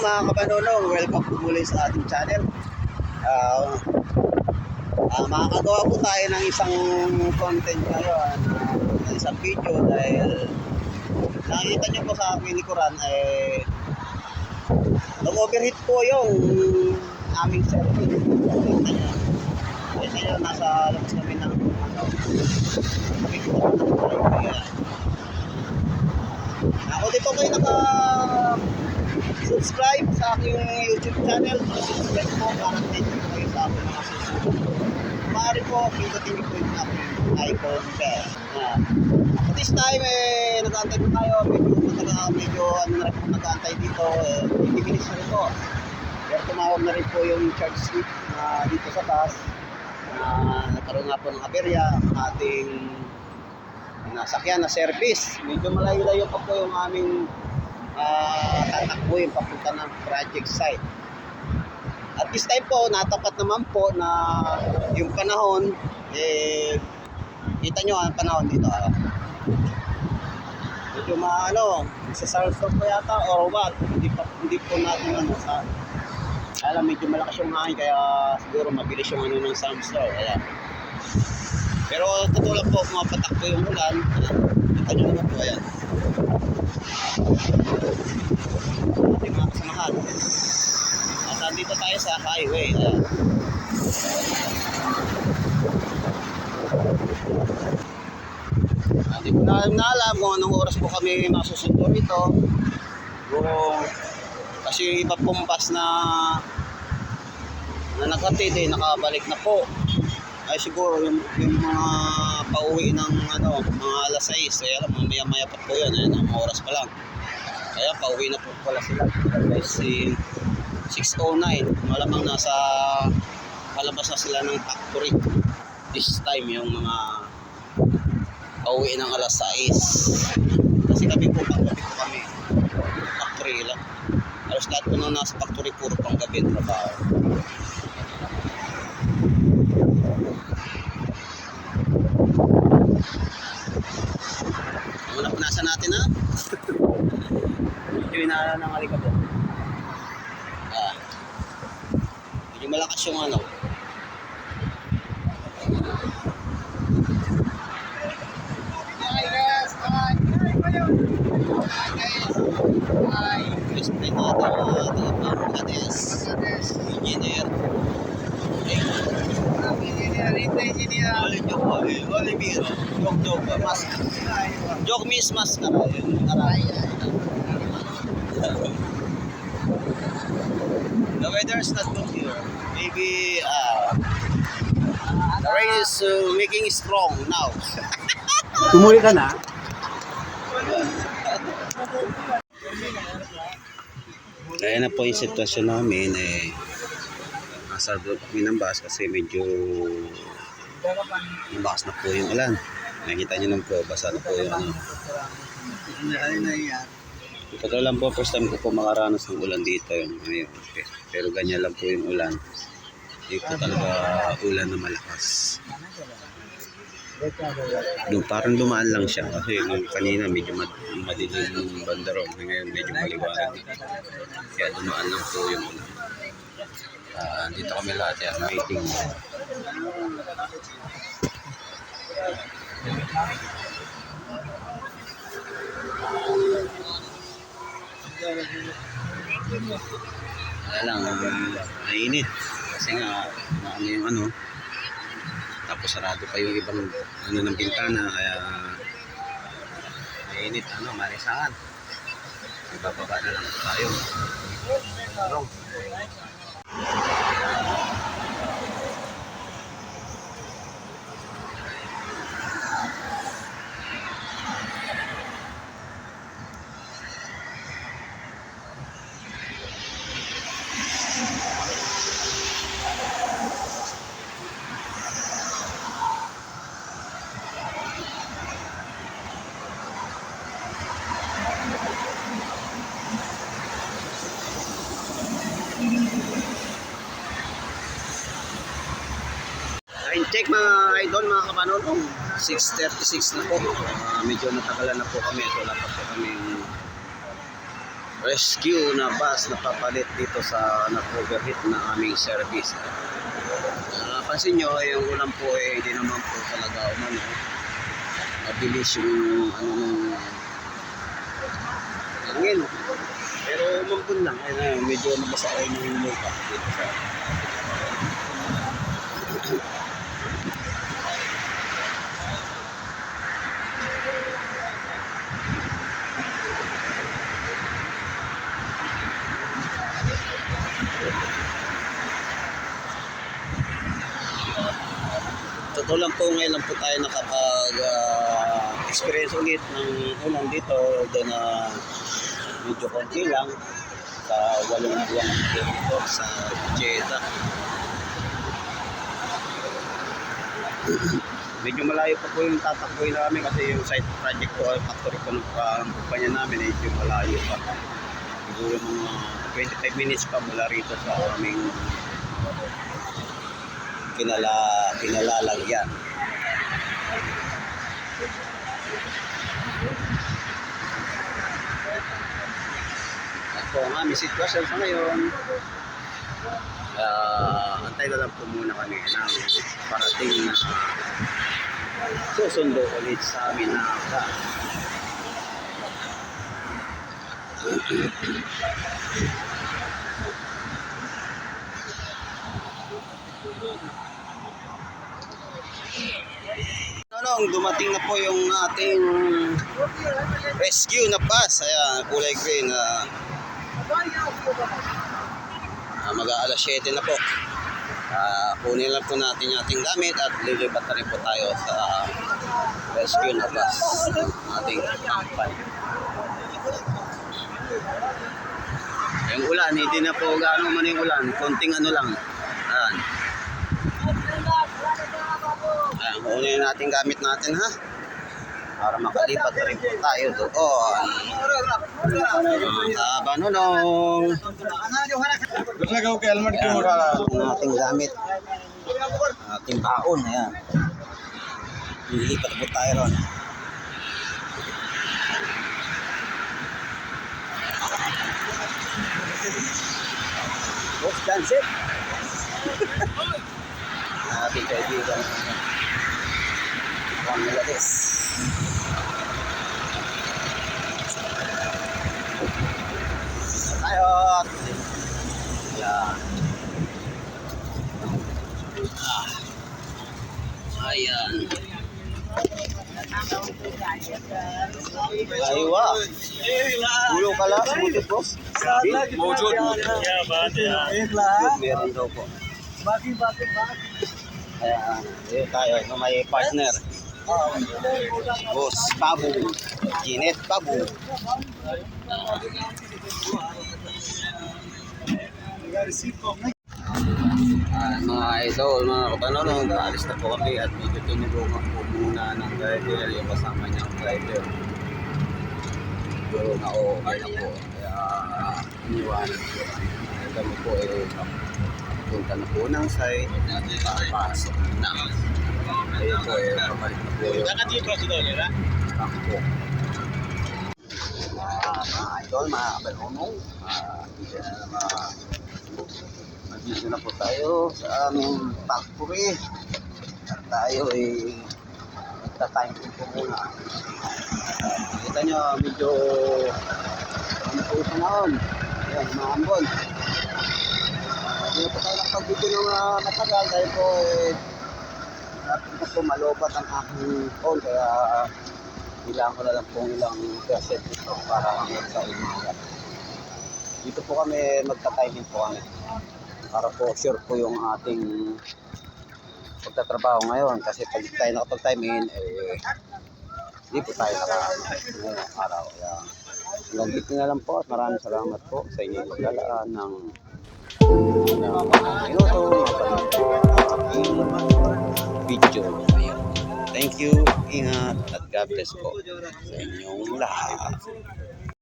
mga kabanonong, welcome po muli sa ating channel. Ah, ah, makakagawa po tayo ng isang content ngayon, ng isang video dahil nakikita nyo po sa aking likuran eh nag-overheat po yung aming service. Nakikita nyo. Nakikita nyo, nasa labas kami ng ano. Ako dito kayo naka subscribe sa aking YouTube channel. Subscribe po para update ko kayo sa aking mga susunod. Maaari po, pindutin niyo po yung aking icon bell. Yan. At this time, eh, nag-aantay po tayo. Medyo, mataga, medyo ano na rin po nag-aantay dito. Eh, 20 minutes na rin po. Pero tumawag na rin po yung charge slip na dito sa taas. Na nagkaroon nga po ng aberya ang ating nasakyan na service. Medyo malayo-layo pa po yung aming uh, tatakbuhin papunta ng project site. At this time po, natapat naman po na yung panahon, eh, kita nyo ang panahon dito. Ah. Medyo maano, sa sandstorm po yata or what, hindi, pa, hindi po natin ano sa alam medyo malakas yung hangin kaya siguro mabilis yung ano ng sandstorm. Kaya pero totoo lang po, pumapatak po yung ulan. Kita nyo naman po, ayan. Ating mga kasamahan. At nandito tayo sa highway. Ayan. Hindi ko na, na alam kung anong oras po kami masusundo rito. Kung, kasi bus na na nakatid eh, nakabalik na po ay siguro yung, yung mga pauwi ng ano, mga alas 6, kaya alam, mamaya maya pa po yun, ayun, ang oras pa lang. Kaya pauwi na po pala sila. Guys, si 609, malamang nasa palabas na sila ng factory. This time, yung mga pauwi ng alas 6. Kasi kami po, panggabi po kami. Factory lang. Alas lahat po na nasa factory, puro panggabi ang trabaho. Ang una punasan natin ha. Medyo inaala ng alikabok. Ah. Medyo malakas yung ano. Hi guys! Hi! Hi guys! Hi! Explain natin ang ating Bangladesh engineer. Engineer, engineer! Oli Jok, Oli, Olivero. Jok Jok, mas. Jok miss mas ka na. Yun, aray. Weather is not good here. Maybe uh, the rain is uh, making strong now. Tumuwi ka na? Kaya na po yung sitwasyon namin eh nasa loob kami ng bus kasi medyo malakas na po yung ulan. Nakita niyo naman po, basa na po yung ano. Ito lang po, first time ko po makaranas ng ulan dito yung ngayon. Pero ganyan lang po yung ulan. Hindi po talaga ulan na malakas. Doon, parang dumaan lang siya kasi nung kanina medyo mad madilim yung bandaron. Ngayon medyo maliwanag. Kaya dumaan lang po yung ulan. Ah, dito kami lahat yan, waiting. Wala lang, mainit. Kasi nga, ano yung ano, tapos sarado pa yung ibang ano ng bintana, kaya mainit, ano, malisangan. Ibababa na lang tayo. Tarong. Time check mga idol, mga kapanonong. 6.36 na po. Ah, medyo natagalan na po kami. Ito wala pa po kami rescue na bus na papalit dito sa nag-overheat na aming service. Uh, pansin nyo, yung ulan po eh, hindi naman po talaga umano. Mabilis yung ano nung hangin. Pero umambun lang. Ayun, medyo nabasa ko yung lupa dito sa Totoo lang po ngayon lang po tayo nakapag ah, experience ulit ng ulan dito doon na medyo konti lang sa walong buwan dito sa Jeddah. medyo malayo pa po yung tatakboy namin kasi yung site project ko, factory ko ng uh, kumpanya namin medyo malayo pa. Siguro mga 25 minutes pa mula rito sa aming kinala kinalalagyan. At po ang aming sitwasyon sa ngayon, ah antay na lang po muna kami ng parating na susundo ulit sa amin na bus. Ano, dumating na po yung ating rescue na bus. Ayan, kulay green uh, mag alas 7 na po. Ah, kunin lang po natin yung ating gamit at lilipat na rin po tayo sa rescue na bus ng ating company. Yung ulan, hindi na po gaano man yung ulan. Konting ano lang. Ayan muna yung ating gamit natin ha para makalipat na rin po tayo doon. Sa Banulong. Ang ating gamit. Ang ating baon. Ayan. Lilipat po tayo ron. Boss, dance it. Happy kaibigan. Bangladesh. Ayot! Ayan. Ayan. Aywa. Ulo ka lang, buti po. Mawjud. Yeah, ba't yan. Meron daw po. Bakit, bakit, bakit? Ayan, ayun tayo. May partner. Boss, Babu. Ginet Babu. Ah, mga idol, mga katanong, naalis na po kami at medyo tinulungan po muna ng driver, yung kasama niyang driver. Pero na okay na po, kaya iniwanan po. Kaya kami po eh, punta na po ng site at papasok na. Ayun po eh, pabalik na po yung bangko. Ah, mga idol, mga kabalunong, ah, Nandito na po tayo sa aming factory. At tayo ay magta-time po muna. Kita nyo, medyo ano po yung panahon. Ayan, mga ambon. Hindi na po tayo nakapagbito ng uh, matagal dahil po eh, natin na po malobat ang aking phone kaya kailangan ko na lang pong ilang percent dito para sa umaga. Dito po kami magta-timing po kami para po sure po yung ating pagtatrabaho ngayon kasi pag tayo nakapag-time in eh hindi po tayo naka ngayong araw kaya hanggang dito na lang po at maraming salamat po sa inyong paglalaan ng ng mga minuto aking video. Ngayon thank you ingat at God bless po sa inyong lahat